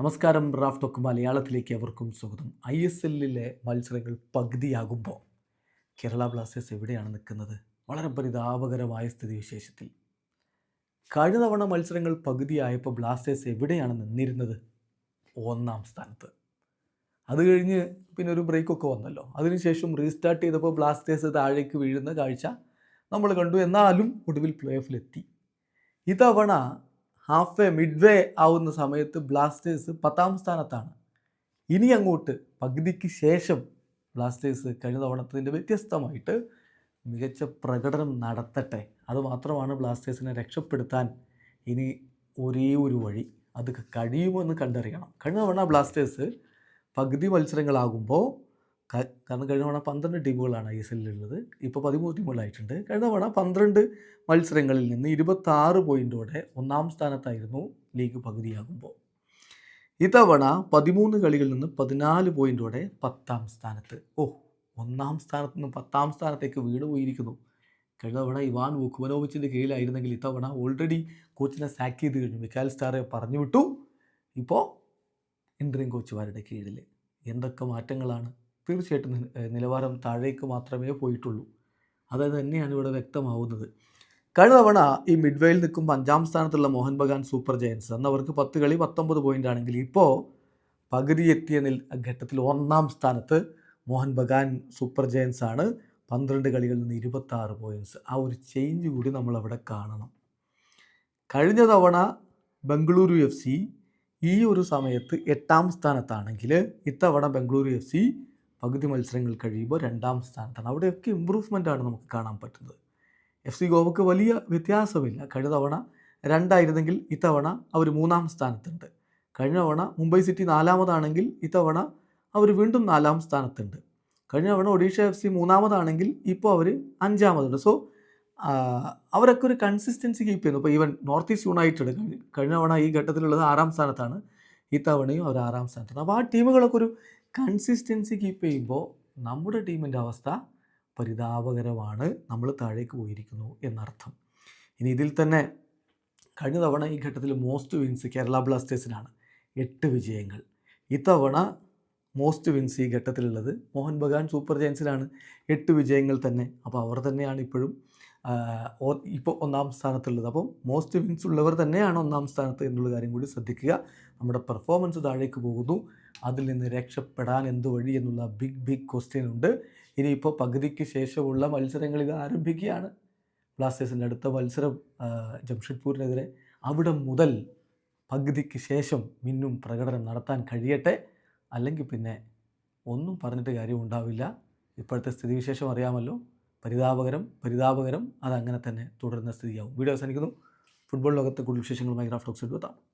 നമസ്കാരം Raf talk മലയാളത്തിലേക്ക് അവർക്കും സ്വാഗതം. ഐ എസ് എല്ലിലെ മത്സരങ്ങൾ പകുതിയാകുമ്പോൾ കേരള ബ്ലാസ്റ്റേഴ്സ് എവിടെയാണ് നിൽക്കുന്നത്? വളരെ പരിതാപകരമായ സ്ഥിതിവിശേഷത്തിൽ. കഴിഞ്ഞ തവണ മത്സരങ്ങൾ പകുതിയായപ്പോൾ ബ്ലാസ്റ്റേഴ്സ് എവിടെയാണ് നിന്നിരുന്നത്? ഒന്നാം സ്ഥാനത്ത്. അത് കഴിഞ്ഞ് പിന്നെ ഒരു ബ്രേക്കൊക്കെ വന്നല്ലോ. അതിനുശേഷം റീസ്റ്റാർട്ട് ചെയ്തപ്പോൾ ബ്ലാസ്റ്റേഴ്സ് താഴേക്ക് വീഴുന്ന കാഴ്ച നമ്മൾ കണ്ടു. എന്നാലും ഒടുവിൽ പ്ലേ ഓഫിലെത്തി. ഇത്തവണ ഹാഫ് വേ മിഡ് വേ ആവുന്ന സമയത്ത് ബ്ലാസ്റ്റേഴ്സ് പത്താം സ്ഥാനത്താണ്. ഇനി അങ്ങോട്ട് പകുതിക്ക് ശേഷം ബ്ലാസ്റ്റേഴ്സ് കഴിഞ്ഞ തവണത്തിന്റെ വ്യത്യസ്തമായിട്ട് മികച്ച പ്രകടനം നടത്തട്ടെ. അതുമാത്രമാണ് ബ്ലാസ്റ്റേഴ്സിനെ രക്ഷപ്പെടുത്താൻ ഇനി ഒരേ ഒരു വഴി. അത് കഴിയുമോ എന്ന് കണ്ടറിയണം. കഴിഞ്ഞ തവണ ബ്ലാസ്റ്റേഴ്സ് പകുതി മത്സരങ്ങളാകുമ്പോൾ കാരണം കഴിഞ്ഞ തവണ പന്ത്രണ്ട് ടീമുകളാണ് ഐ എസ് എല്ലിലുള്ളത് ഇപ്പോൾ പതിമൂന്ന് ടീമുകളായിട്ടുണ്ട്. കഴിഞ്ഞ തവണ പന്ത്രണ്ട് മത്സരങ്ങളിൽ നിന്ന് ഇരുപത്താറ് പോയിന്റോടെ ഒന്നാം സ്ഥാനത്തായിരുന്നു ലീഗ് പകുതിയാകുമ്പോൾ. ഇത്തവണ പതിമൂന്ന് കളികളിൽ നിന്ന് പതിനാല് പോയിന്റോടെ പത്താം സ്ഥാനത്ത്. ഓ ഒന്നാം സ്ഥാനത്ത് നിന്ന് പത്താം സ്ഥാനത്തേക്ക് വീണ് പോയിരിക്കുന്നു. കഴിഞ്ഞ തവണ ഇവാൻ വുക്കുമനോവിച്ചിന്റെ കീഴിലായിരുന്നെങ്കിൽ ഇത്തവണ ഓൾറെഡി കോച്ചിനെ സാക്ക് ചെയ്ത് കഴിഞ്ഞു. മിക്കാൽ സ്റ്റാറെ പറഞ്ഞു വിട്ടു. ഇപ്പോൾ ഇൻട്രീം കോച്ചുമാരുടെ കീഴിൽ എന്തൊക്കെ മാറ്റങ്ങളാണ്? തീർച്ചയായിട്ടും നിലവാരം താഴേക്ക് മാത്രമേ പോയിട്ടുള്ളൂ. അത് തന്നെയാണ് ഇവിടെ വ്യക്തമാവുന്നത്. കഴിഞ്ഞ തവണ ഈ മിഡ്വേയിൽ നിൽക്കുമ്പോൾ അഞ്ചാം സ്ഥാനത്തുള്ള മോഹൻ ബഗാൻ സൂപ്പർ ജയൻസ്. അന്ന് അവർക്ക് പത്ത് കളി പത്തൊമ്പത് പോയിന്റ് ആണെങ്കിൽ ഇപ്പോൾ പകുതി എത്തിയ നിൽ ഘട്ടത്തിൽ ഒന്നാം സ്ഥാനത്ത് മോഹൻ ബഗാൻ സൂപ്പർ ജയൻസ് ആണ്. പന്ത്രണ്ട് കളികളിൽ നിന്ന് ഇരുപത്താറ് പോയിന്റ്സ് ആ ഒരു ചേഞ്ച് കൂടി നമ്മളവിടെ കാണണം. കഴിഞ്ഞ തവണ ബംഗളൂരു എഫ് സി ഈ ഒരു സമയത്ത് എട്ടാം സ്ഥാനത്താണെങ്കിൽ ഇത്തവണ ബംഗളൂരു എഫ് സി പകുതി മത്സരങ്ങൾ കഴിയുമ്പോൾ രണ്ടാം സ്ഥാനത്താണ്. അവിടെയൊക്കെ ഇമ്പ്രൂവ്മെന്റ് ആണ് നമുക്ക് കാണാൻ പറ്റുന്നത്. എഫ് സി ഗോവക്ക് വലിയ വ്യത്യാസമില്ല. കഴിഞ്ഞ തവണ രണ്ടായിരുന്നെങ്കിൽ ഇത്തവണ അവർ മൂന്നാം സ്ഥാനത്തുണ്ട്. കഴിഞ്ഞ തവണ മുംബൈ സിറ്റി നാലാമതാണെങ്കിൽ ഇത്തവണ അവർ വീണ്ടും നാലാം സ്ഥാനത്തുണ്ട്. കഴിഞ്ഞ തവണ ഒഡീഷ എഫ് സി മൂന്നാമതാണെങ്കിൽ ഇപ്പോൾ അവർ അഞ്ചാമതുണ്ട്. സോ അവരൊക്കെ ഒരു കൺസിസ്റ്റൻസി കീപ്പ് ചെയ്യുന്നു. ഇപ്പോൾ ഈവൻ നോർത്ത് ഈസ്റ്റ് യുണൈറ്റഡ് കഴിഞ്ഞ തവണ ഈ ഘട്ടത്തിലുള്ളത് ആറാം സ്ഥാനത്താണ്. ഇത്തവണയും അവർ ആറാം സ്ഥാനത്താണ്. അപ്പോൾ ആ ടീമുകളൊക്കെ ഒരു കൺസിസ്റ്റൻസി കീപ്പ് ചെയ്യുമ്പോൾ നമ്മുടെ ടീമിന്റെ അവസ്ഥ പരിതാപകരമാണ്. നമ്മൾ താഴേക്ക് പോയിരിക്കുന്നു എന്നർത്ഥം. ഇനി ഇതിൽ തന്നെ കഴിഞ്ഞ തവണ ഈ ഘട്ടത്തിൽ മോസ്റ്റ് വിൻസ് കേരള ബ്ലാസ്റ്റേഴ്സിനാണ്. എട്ട് വിജയങ്ങൾ. ഇത്തവണ മോസ്റ്റ് വിൻസ് ഈ ഘട്ടത്തിലുള്ളത്. മോഹൻ ബഗാൻ സൂപ്പർ ജയൻസിലാണ് എട്ട് വിജയങ്ങൾ തന്നെ. അപ്പോൾ അവർ തന്നെയാണ് ഇപ്പോഴും ഇപ്പോൾ ഒന്നാം സ്ഥാനത്തുള്ളത്. അപ്പം മോസ്റ്റ് വിൻസ് ഉള്ളവർ തന്നെയാണ് ഒന്നാം സ്ഥാനത്ത് എന്നുള്ള കാര്യം കൂടി ശ്രദ്ധിക്കുക. നമ്മുടെ പെർഫോമൻസ് താഴേക്ക് പോകുന്നു. അതിൽ നിന്ന് രക്ഷപ്പെടാൻ എന്ത് വഴി എന്നുള്ള ബിഗ് ബിഗ് ക്വസ്റ്റ്യൻ ഉണ്ട്. ഇനിയിപ്പോൾ പകുതിക്ക് ശേഷമുള്ള മത്സരങ്ങൾ ഇത് ആരംഭിക്കുകയാണ്. ബ്ലാസ്റ്റേഴ്സിന്റെ അടുത്ത മത്സരം ജംഷഡ്പൂരിനെതിരെ. അവിടെ മുതൽ പകുതിക്ക് ശേഷം മിന്നും പ്രകടനം നടത്താൻ കഴിയട്ടെ. അല്ലെങ്കിൽ പിന്നെ ഒന്നും പറഞ്ഞിട്ട് കാര്യം ഉണ്ടാവില്ല. ഇപ്പോഴത്തെ സ്ഥിതിവിശേഷം അറിയാമല്ലോ. പരിതാപകരം പരിതാപകരം അതങ്ങനെ തന്നെ തുടരുന്ന സ്ഥിതിയാവും. വീഡിയോ അവസാനിക്കുന്നു. ഫുട്ബോൾ ലോകത്തെ കൂടുതൽ വിശേഷങ്ങളുമായി ഗ്രാഫ് ടോക്സ് എടുത്താം